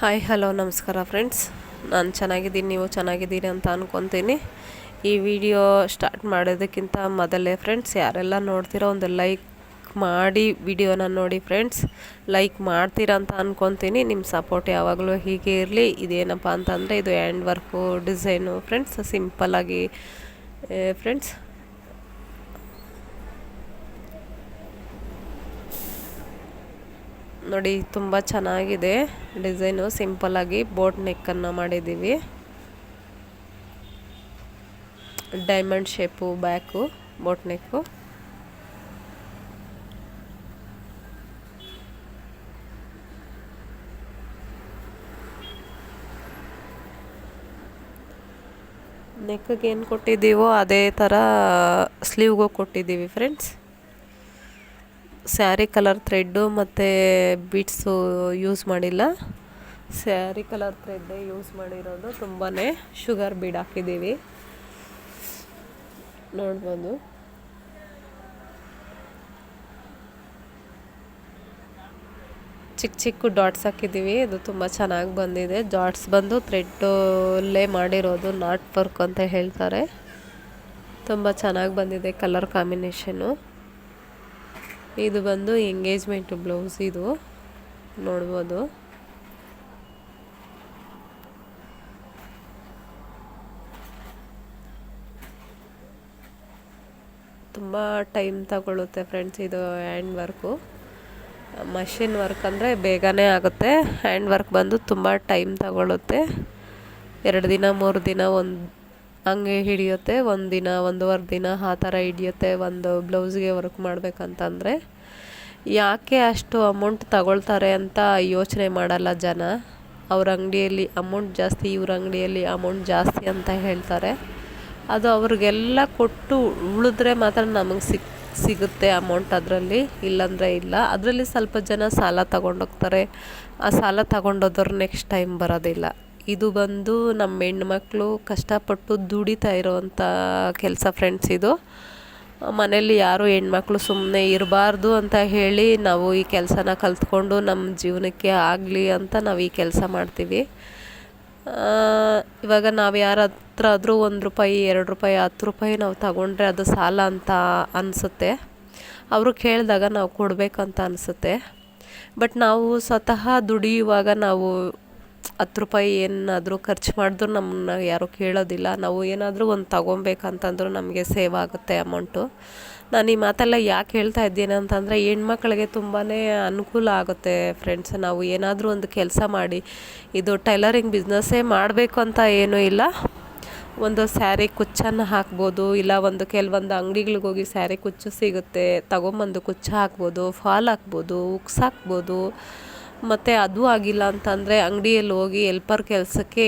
Hi hello ನಮಸ್ಕಾರ friends ನಾನು ಚೆನ್ನಾಗಿದ್ದೀನಿ, ನೀವು ಚೆನ್ನಾಗಿದ್ದೀರಿ ಅಂತ ಅಂದ್ಕೊತೀನಿ ಈ ವಿಡಿಯೋ ಸ್ಟಾರ್ಟ್ ಮಾಡೋದಕ್ಕಿಂತ ಮೊದಲೇ ಫ್ರೆಂಡ್ಸ್ ಯಾರೆಲ್ಲ ನೋಡ್ತೀರೋ ಒಂದು ಲೈಕ್ ಮಾಡಿ ವಿಡಿಯೋನ ನೋಡಿ ಫ್ರೆಂಡ್ಸ್ ಲೈಕ್ ಮಾಡ್ತೀರಾ ಅಂತ ಅಂದ್ಕೊತೀನಿ ನಿಮ್ಮ ಸಪೋರ್ಟ್ ಯಾವಾಗಲೂ ಹೀಗೆ ಇರಲಿ. ಇದೇನಪ್ಪ ಅಂತಂದರೆ ಇದು ಹ್ಯಾಂಡ್ ವರ್ಕು ಡಿಸೈನು ಫ್ರೆಂಡ್ಸ್ ಸಿಂಪಲ್ಲಾಗಿ ಫ್ರೆಂಡ್ಸ್ ನೋಡಿ, ತುಂಬ ಚೆನ್ನಾಗಿದೆ ಡಿಸೈನು. ಆಗಿ ಬೋಟ್ ನೆಕ್ಕನ್ನು ಮಾಡಿದ್ದೀವಿ. Diamond shape, back, boat neck. ನೆಕ್ಗೆ ಏನು ಕೊಟ್ಟಿದ್ದೀವೋ, ಅದೇ ಥರ ಸ್ಲೀವ್ಗೂ ಕೊಟ್ಟಿದ್ದೀವಿ, ಫ್ರೆಂಡ್ಸ್. ಸ್ಯಾರಿ ಕಲರ್ ಥ್ರೆಡ್ಡು ಮತ್ತು ಬೀಟ್ಸು ಯೂಸ್ ಮಾಡಿಲ್ಲ. ಸ್ಯಾರಿ ಕಲರ್ ಥ್ರೆಡ್ಡೇ ಯೂಸ್ ಮಾಡಿರೋದು. ತುಂಬಾ ಶುಗರ್ ಬೀಡ್ ಹಾಕಿದ್ದೀವಿ. ನೋಡ್ಬೋದು. ಚಿಕ್ಕ ಚಿಕ್ಕ ಡಾಟ್ಸ್ ಹಾಕಿದ್ದೀವಿ. ಇದು ತುಂಬ ಚೆನ್ನಾಗಿ ಬಂದಿದೆ. ಡಾಟ್ಸ್ ಬಂದು ಥ್ರೆಡ್ಡಲ್ಲೇ ಮಾಡಿರೋದು. ನಾಟ್ ವರ್ಕ್ ಅಂತ ಹೇಳ್ತಾರೆ. ತುಂಬ ಚೆನ್ನಾಗಿ ಬಂದಿದೆ ಕಲರ್ ಕಾಂಬಿನೇಷನ್ನು ಇದು ಬಂದು ಎಂಗೇಜ್ಮೆಂಟ್ ಬ್ಲೌಸ್ ಇದು. ನೋಡ್ಬೋದು. ತುಂಬ ಟೈಮ್ ತಗೊಳ್ಳುತ್ತೆ ಫ್ರೆಂಡ್ಸ್ ಇದು ಹ್ಯಾಂಡ್ ವರ್ಕು. ಮಷಿನ್ ವರ್ಕ್ ಅಂದರೆ ಬೇಗನೆ ಆಗುತ್ತೆ. ಹ್ಯಾಂಡ್ ವರ್ಕ್ ಬಂದು ತುಂಬ ಟೈಮ್ ತಗೊಳ್ಳುತ್ತೆ ಎರಡು ದಿನ, ಮೂರು ದಿನ, ಒಂದು ಹಂಗೆ ಹಿಡಿಯುತ್ತೆ. ಒಂದು ದಿನ ಒಂದೂವರೆ ದಿನ ಆ ಥರ ಹಿಡಿಯುತ್ತೆ. ಒಂದು ಬ್ಲೌಸ್ಗೆ ವರ್ಕ್ ಮಾಡಬೇಕಂತಂದರೆ. ಯಾಕೆ ಅಷ್ಟು ಅಮೌಂಟ್ ತಗೊಳ್ತಾರೆ ಅಂತ ಯೋಚನೆ ಮಾಡಲ್ಲ ಜನ. ಅವ್ರ ಅಂಗಡಿಯಲ್ಲಿ ಅಮೌಂಟ್ ಜಾಸ್ತಿ, ಇವ್ರ ಅಂಗಡಿಯಲ್ಲಿ ಅಮೌಂಟ್ ಜಾಸ್ತಿ ಅಂತ ಹೇಳ್ತಾರೆ. ಅದು ಅವ್ರಿಗೆಲ್ಲ ಕೊಟ್ಟು ಉಳಿದ್ರೆ ಮಾತ್ರ ನಮಗೆ ಸಿಕ್, ಸಿಗುತ್ತೆ ಅಮೌಂಟ್ ಅದರಲ್ಲಿ. ಇಲ್ಲಾಂದರೆ ಇಲ್ಲ. ಅದರಲ್ಲಿ ಸ್ವಲ್ಪ ಜನ ಸಾಲ ತಗೊಂಡೋಗ್ತಾರೆ. ಆ ಸಾಲ ತಗೊಂಡೋದವ್ರು ನೆಕ್ಸ್ಟ್ ಟೈಮ್ ಬರೋದಿಲ್ಲ. ಇದು ಬಂದು ನಮ್ಮ ಹೆಣ್ಮಕ್ಳು ಕಷ್ಟಪಟ್ಟು ದುಡಿತಾ ಇರೋವಂಥ ಕೆಲಸ ಫ್ರೆಂಡ್ಸ್ ಇದು. ಮನೇಲಿ ಯಾರು ಹೆಣ್ಮಕ್ಳು ಸುಮ್ಮನೆ ಇರಬಾರ್ದು ಅಂತ ಹೇಳಿ ನಾವು ಈ ಕೆಲಸನ ಕಲ್ತ್ಕೊಂಡು ನಮ್ಮ ಜೀವನಕ್ಕೆ ಆಗಲಿ ಅಂತ ನಾವು ಈ ಕೆಲಸ ಮಾಡ್ತೀವಿ. ಇವಾಗ ನಾವು ಯಾರ ಹತ್ರ ಆದರೂ ಒಂದು ರೂಪಾಯಿ, ಎರಡು ರೂಪಾಯಿ, ಹತ್ತು ರೂಪಾಯಿ ನಾವು ತಗೊಂಡ್ರೆ ಅದು ಸಾಲ ಅಂತ ಅನಿಸುತ್ತೆ. ಅವರು ಕೇಳಿದಾಗ ನಾವು ಕೊಡಬೇಕಂತ ಅನಿಸುತ್ತೆ. ಬಟ್ ನಾವು ಸ್ವತಃ ದುಡಿಯುವಾಗ ನಾವು ಹತ್ತು ರೂಪಾಯಿ ಏನಾದರೂ ಖರ್ಚು ಮಾಡಿದ್ರು ನಮ್ಮನ್ನ ಯಾರೂ ಕೇಳೋದಿಲ್ಲ. ನಾವು ಏನಾದರೂ ಒಂದು ತಗೊಬೇಕಂತಂದ್ರೂ ನಮಗೆ ಸೇವ್ ಆಗುತ್ತೆ ಅಮೌಂಟು. ನಾನು ಈ ಮಾತೆಲ್ಲ ಯಾಕೆ ಹೇಳ್ತಾ ಇದ್ದೀನಿ ಅಂತಂದರೆ, ಹೆಣ್ಮಕ್ಳಿಗೆ ತುಂಬಾ ಅನುಕೂಲ ಆಗುತ್ತೆ ಫ್ರೆಂಡ್ಸ್. ನಾವು ಏನಾದರೂ ಒಂದು ಕೆಲಸ ಮಾಡಿ, ಇದು ಟೈಲರಿಂಗ್ ಬಿಸ್ನೆಸ್ಸೇ ಮಾಡಬೇಕು ಅಂತ ಏನೂ ಇಲ್ಲ. ಒಂದು ಸ್ಯಾರಿ ಕುಚ್ಚನ್ನು ಹಾಕ್ಬೋದು, ಇಲ್ಲ ಒಂದು ಕೆಲವೊಂದು ಅಂಗಡಿಗಳಿಗೆ ಹೋಗಿ ಸ್ಯಾರಿ ಕುಚ್ಚು ಸಿಗುತ್ತೆ, ತಗೊಂಬಂದು ಕುಚ್ಚು ಹಾಕ್ಬೋದು, ಫಾಲ್ ಹಾಕ್ಬೋದು, ಉಕ್ಸ್ ಹಾಕ್ಬೋದು. ಮತ್ತು ಅದು ಆಗಿಲ್ಲ ಅಂತಂದರೆ ಅಂಗಡಿಯಲ್ಲಿ ಹೋಗಿ ಎಲ್ಪರ್ ಕೆಲಸಕ್ಕೆ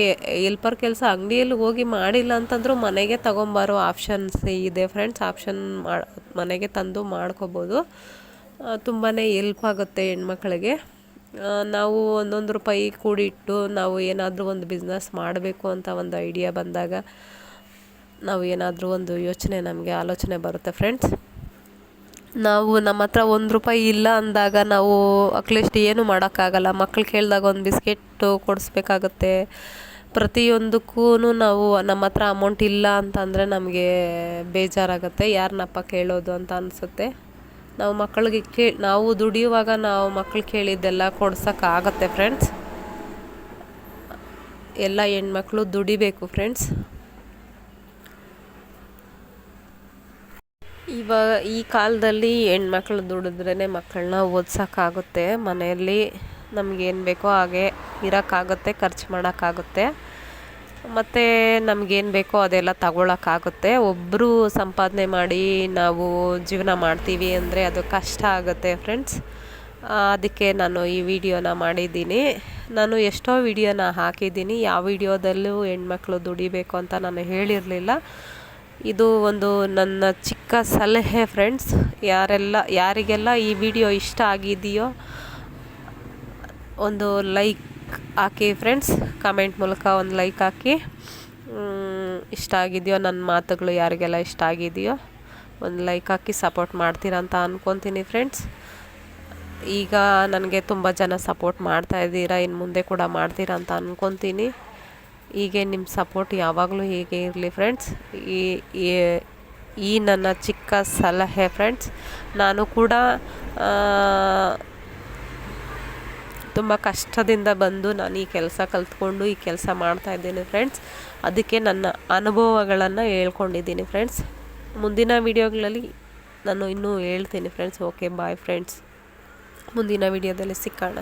ಎಲ್ಪರ್ ಕೆಲಸ ಅಂಗಡಿಯಲ್ಲಿ ಹೋಗಿ ಮಾಡಿಲ್ಲ ಅಂತಂದರೂ ಮನೆಗೆ ತಗೊಂಬರೋ ಆಪ್ಷನ್ಸ್ ಇದೆ ಫ್ರೆಂಡ್ಸ್ ಆಪ್ಷನ್ ಮಾಡಿ ಮನೆಗೆ ತಂದು ಮಾಡ್ಕೋಬೋದು. ತುಂಬಾ ಎಲ್ಪ್ ಆಗುತ್ತೆ ಹೆಣ್ಮಕ್ಳಿಗೆ. ನಾವು ಒಂದೊಂದು ರೂಪಾಯಿ ಕೂಡಿಟ್ಟು ನಾವು ಏನಾದರೂ ಒಂದು ಬಿಸ್ನೆಸ್ ಮಾಡಬೇಕು ಅಂತ ಒಂದು ಐಡಿಯಾ ಬಂದಾಗ ನಾವು ಏನಾದರೂ ಒಂದು ಯೋಚನೆ ನಮಗೆ, ಆಲೋಚನೆ ಬರುತ್ತೆ ಫ್ರೆಂಡ್ಸ್ ನಾವು ನಮ್ಮ ಹತ್ರ ಒಂದು ರೂಪಾಯಿ ಇಲ್ಲ ಅಂದಾಗ ನಾವು ಅಟ್ಲೀಸ್ಟ್ ಏನು ಮಾಡೋಕ್ಕಾಗಲ್ಲ. ಮಕ್ಳು ಕೇಳಿದಾಗ ಒಂದು ಬಿಸ್ಕೆಟ್ಟು ಕೊಡಿಸ್ಬೇಕಾಗತ್ತೆ. ಪ್ರತಿಯೊಂದಕ್ಕೂ ನಾವು ನಮ್ಮ ಹತ್ರ ಅಮೌಂಟ್ ಇಲ್ಲ ಅಂತಂದರೆ ನಮಗೆ ಬೇಜಾರಾಗುತ್ತೆ. ಯಾರನ್ನಪ್ಪ ಕೇಳೋದು ಅಂತ ಅನಿಸುತ್ತೆ. ನಾವು ಮಕ್ಕಳಿಗೆ ಕೇ, ನಾವು ದುಡಿಯುವಾಗ ನಾವು ಮಕ್ಕಳು ಕೇಳಿದ್ದೆಲ್ಲ ಕೊಡ್ಸೋಕ್ಕಾಗತ್ತೆ ಫ್ರೆಂಡ್ಸ್ ಎಲ್ಲ ಹೆಣ್ಮಕ್ಳು ದುಡಿಬೇಕು ಫ್ರೆಂಡ್ಸ್ ಇವಾಗ ಈ ಕಾಲದಲ್ಲಿ ಹೆಣ್ಮಕ್ಳು ದುಡಿದ್ರೇ ಮಕ್ಕಳನ್ನ ಓದ್ಸೋಕ್ಕಾಗುತ್ತೆ. ಮನೆಯಲ್ಲಿ ನಮಗೇನು ಬೇಕೋ ಹಾಗೆ ಇರೋಕ್ಕಾಗುತ್ತೆ, ಖರ್ಚು ಮಾಡೋಕ್ಕಾಗುತ್ತೆ. ಮತ್ತು ನಮಗೇನು ಬೇಕೋ ಅದೆಲ್ಲ ತಗೊಳಕ್ಕಾಗುತ್ತೆ. ಒಬ್ಬರು ಸಂಪಾದನೆ ಮಾಡಿ ನಾವು ಜೀವನ ಮಾಡ್ತೀವಿ ಅಂದರೆ ಅದು ಕಷ್ಟ ಆಗುತ್ತೆ ಫ್ರೆಂಡ್ಸ್. ಅದಕ್ಕೆ ನಾನು ಈ ವಿಡಿಯೋನ ಮಾಡಿದ್ದೀನಿ. ನಾನು ಎಷ್ಟೋ ವಿಡಿಯೋನ ಹಾಕಿದ್ದೀನಿ. ಯಾವ ವಿಡಿಯೋದಲ್ಲೂ ಹೆಣ್ಮಕ್ಳು ದುಡಿಬೇಕು ಅಂತ ನಾನು ಹೇಳಿರಲಿಲ್ಲ. ಇದು ಒಂದು ನನ್ನ ಚಿಕ್ಕ ಸಲಹೆ ಫ್ರೆಂಡ್ಸ್ ಯಾರೆಲ್ಲ, ಯಾರಿಗೆಲ್ಲ ಈ ವಿಡಿಯೋ ಇಷ್ಟ ಆಗಿದೆಯೋ ಒಂದು ಲೈಕ್ ಹಾಕಿ ಫ್ರೆಂಡ್ಸ್ ಕಮೆಂಟ್ ಮೂಲಕ ಒಂದು ಲೈಕ್ ಹಾಕಿ. ಇಷ್ಟ ಆಗಿದೆಯೋ ನನ್ನ ಮಾತುಗಳು ಯಾರಿಗೆಲ್ಲ ಇಷ್ಟ ಆಗಿದೆಯೋ ಒಂದು ಲೈಕ್ ಹಾಕಿ ಸಪೋರ್ಟ್ ಮಾಡ್ತೀರಾ ಅಂತ ಅಂದ್ಕೊತೀನಿ ಫ್ರೆಂಡ್ಸ್ ಈಗ ನನಗೆ ತುಂಬ ಜನ ಸಪೋರ್ಟ್ ಮಾಡ್ತಾ ಇದ್ದೀರಾ ಇನ್ನು ಮುಂದೆ ಕೂಡ ಮಾಡ್ತೀರಾ ಅಂತ ಅಂದ್ಕೊತೀನಿ ಹೀಗೆ ನಿಮ್ಮ ಸಪೋರ್ಟ್ ಯಾವಾಗಲೂ ಹೀಗೆ ಇರಲಿ ಫ್ರೆಂಡ್ಸ್ ಈ, ಈ- ನನ್ನ ಚಿಕ್ಕ ಸಲಹೆ ಫ್ರೆಂಡ್ಸ್ ನಾನು ಕೂಡ ತುಂಬ ಕಷ್ಟದಿಂದ ಬಂದು ನಾನು ಈ ಕೆಲಸ ಕಲ್ತ್ಕೊಂಡು ಈ ಕೆಲಸ ಮಾಡ್ತಾ ಇದ್ದೀನಿ ಫ್ರೆಂಡ್ಸ್ ಅದಕ್ಕೆ ನನ್ನ ಅನುಭವಗಳನ್ನು ಹೇಳ್ಕೊಂಡಿದ್ದೀನಿ ಫ್ರೆಂಡ್ಸ್ ಮುಂದಿನ ವೀಡಿಯೋಗಳಲ್ಲಿ ನಾನು ಇನ್ನೂ ಹೇಳ್ತೀನಿ ಫ್ರೆಂಡ್ಸ್ ಓಕೆ ಬಾಯ್ ಫ್ರೆಂಡ್ಸ್ ಮುಂದಿನ ವಿಡಿಯೋದಲ್ಲಿ ಸಿಕ್ಕೋಣ.